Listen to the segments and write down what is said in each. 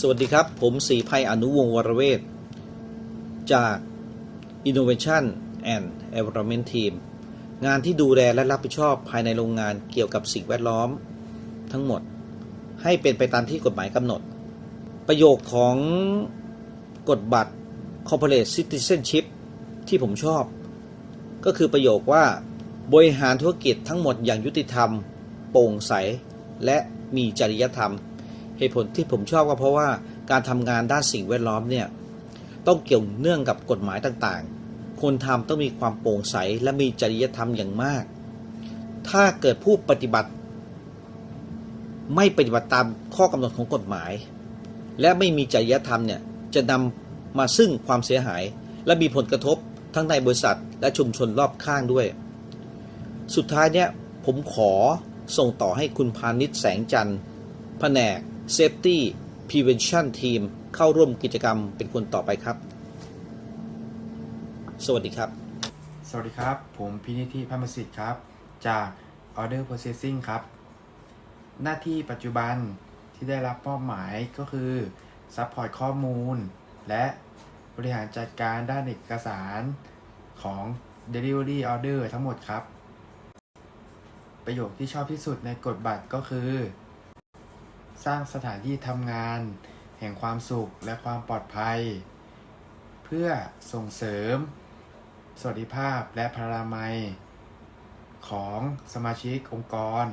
สวัสดีครับ ผมสีภัยอนุวงศ์วรเวทจาก Innovation and Environment Team งานที่ดูแลและรับผิดชอบภายในโรงงานเกี่ยวกับสิ่งแวดล้อม ทั้งหมดให้เป็นไปตามที่กฎหมายกำหนด ประโยคของกฎบัตร Corporate Citizenship ที่ผมชอบ ก็คือประโยคว่า บริหารธุรกิจทั้งหมดอย่างยุติธรรม โปร่งใส และมีจริยธรรม เหตุผลที่ผมชอบก็เพราะว่าการทำงานด้านสิ่งแวดล้อมเนี่ยต้องเกี่ยวเนื่องกับกฎหมายต่างๆ คนทำต้องมีความโปร่งใสและมีจริยธรรมอย่างมาก ถ้าเกิดผู้ปฏิบัติ ไม่ปฏิบัติตามข้อกำหนดของกฎหมาย และไม่มีจริยธรรมเนี่ยจะนำมาซึ่งความเสียหาย และมีผลกระทบทั้งในบริษัท และชุมชนรอบข้างด้วย สุดท้ายเนี่ยผมขอส่งต่อให้คุณพานิชแสงจันทร์แผนก Safety Prevention Team เข้าร่วมกิจกรรมเป็นคนต่อไปครับ สวัสดีครับ สวัสดีครับ ผมพินิธิพัมสิทธิ์ครับ จาก Order Processing ครับ หน้าที่ปัจจุบันที่ได้รับมอบหมายก็คือซัพพอร์ตข้อมูล และบริหารจัดการด้านเอกสารของ Delivery Order ทั้งหมดครับ ประโยคที่ชอบที่สุดในกฎบัตรก็คือ สร้างสถานที่ทำงาน แห่งความสุขและความปลอดภัย เพื่อส่งเสริม สวัสดิภาพและพลามัย ของสมาชิกองค์กร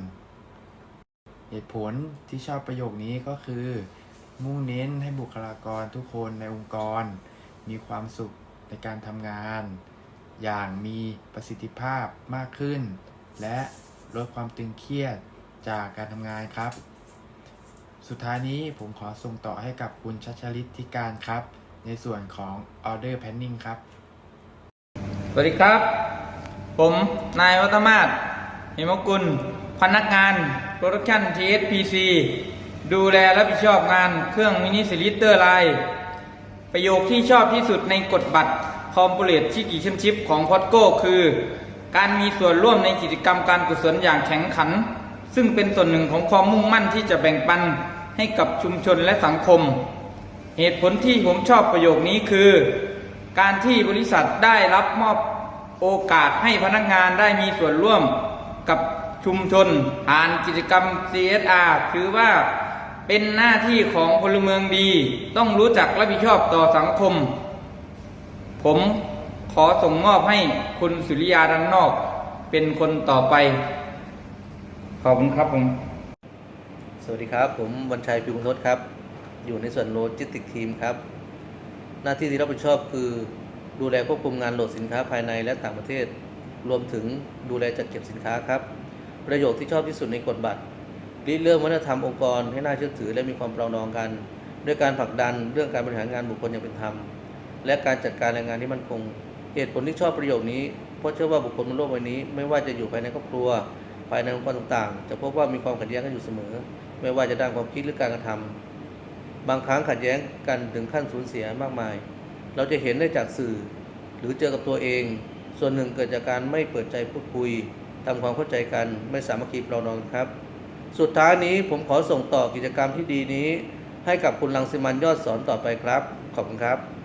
เหตุผลที่ชอบประโยคนี้ก็คือ มุ่งเน้นให้บุคลากรทุกคนในองค์กร มีความสุขในการทำงาน อย่างมีประสิทธิภาพมากขึ้น และลดความตึงเครียดจากการทำงานครับ สุดท้ายนี้ผมขอส่งต่อให้กับคุณชัชลิตธิการครับ ในส่วนของ Order Planning ครับ สวัสดีครับ ผมนายวัฒมาศหิมกุล พนักงาน Production TSPC ดูแลรับผิดชอบงานเครื่องมินิสลิเตอร์ไลน์ประโยคที่ชอบที่สุดในกฎบัตรคอม p o เลตชิกิชันชิพของพอดโก้คือ การมีส่วนร่วมในกิจกรรมการกุศลอย่างแข็งขัน ซึ่งเป็นส่วนหนึ่งของความมุ่งมั่นที่จะแบ่งปัน ให้กับชุมชนและสังคม เหตุผลที่ผมชอบประโยคนี้คือ การที่บริษัทได้รับมอบโอกาสให้พนักงานได้มีส่วนร่วมกับชุมชนผ่านกิจกรรม CSR ถือว่าเป็นหน้าที่ของพลเมืองดี ต้องรู้จักรับผิดชอบต่อสังคม ผมขอส่งมอบให้คุณสุริยาดันนอก เป็นคนต่อไป ขอบคุณครับผม สวัสดีครับ ผมวันชัยพิมพ์ทศครับ อยู่ในส่วนโลจิสติกทีมครับ หน้าที่ที่รับผิดชอบคือ ดูแลควบคุมงานโหลดสินค้าภายในและต่างประเทศ รวมถึงดูแลจัดเก็บสินค้าครับ ประโยคที่ชอบที่สุดในกฎบัตรริเริ่มวัฒนธรรมองค์กรให้น่าเชื่อถือและมีความปรองดองกัน ด้วยการผลักดันเรื่องการบริหารงานบุคคลอย่างเป็นธรรม และการจัดการแรงงานที่มั่นคง เหตุผลที่ชอบประโยคนี้เพราะเชื่อว่าบุคคลบนโลกใบนี้ ไม่ว่าจะอยู่ภายในครอบครัว ภายในองค์กรต่างๆ จะพบว่ามีความขัดแย้งกันอยู่เสมอ ไม่ว่าจะด้านความคิดหรือการกระทำบางครั้งขัดแย้งกันถึงขั้นสูญเสียมากมาย เราจะเห็นได้จากสื่อ หรือเจอกับตัวเอง ส่วนหนึ่งเกิดจากการไม่เปิดใจพูดคุยทำความเข้าใจกันไม่สามัคคีปรองดองครับ สุดท้ายนี้ผมขอส่งต่อกิจกรรมที่ดีนี้ ให้กับคุณลังสิมันยอดสอนต่อไปครับ ขอบคุณครับ